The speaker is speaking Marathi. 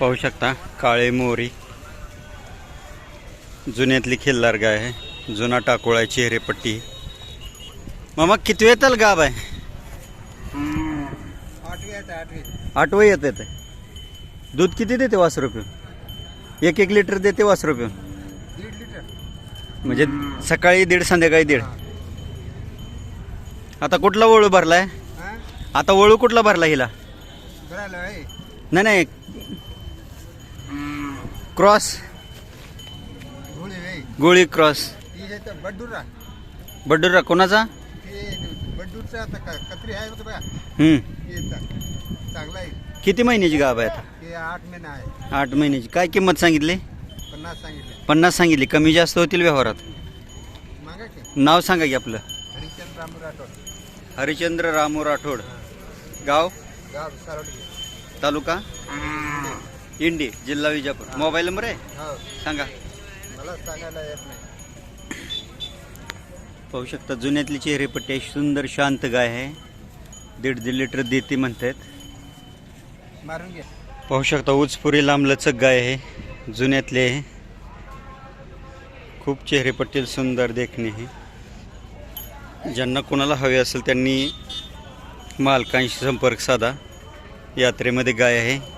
पाहू शकता काळे मोरी. जुन्यातली खिल्लार गाय आहे. जुना टाकोळा आहे चेहरेपट्टी. मामा किती वेताल गाब आहे आठवी येत येते दूध किती देते वास पिऊन? एक एक लिटर देते वास पिऊन? लिटर म्हणजे सकाळी दीड संध्याकाळी दीड. आता कुठला वळू भरलाय? आता वळू कुठला भरला हिला? नाही नाही. क्रॉस? गोळी क्रॉस. बड्डूरा बड्डुरा कोणाचा? बड्डूरचा कत्री आहे चांगला आहे किती महिन्याची गाभ आहे आता? आठ महिना आहे आठ महिन्याची. काय किंमत सांगितली? पन्नास सांगितले. पन्नास सांगितली कमी जास्त होतील व्यवहारात? नाव सांगा की आपलं. हरिचंद्र रामू राठोड. हरिचंद्र रामू राठोड गाव गाव तालुका? इंडी जिल्हा विजापूर. मोबाईल नंबर आहे? हो. सांगा. मला सांगायला येत नाही. पाहू शकता जुन्यातली चेहरेपट्टी आहे. सुंदर शांत गाय आहे. दीड दीड लिटर देते म्हणतात. मारून घे पाहू शकता उचपुरी लांबलचक गाय आहे. जुन्यातली आहे. खूप चेहरेपट्टी सुंदर देखणे आहे. ज्यांना कोणाला हवे असेल त्यांनी मालकांशी संपर्क साधा. यात्रेमध्ये गाय आहे.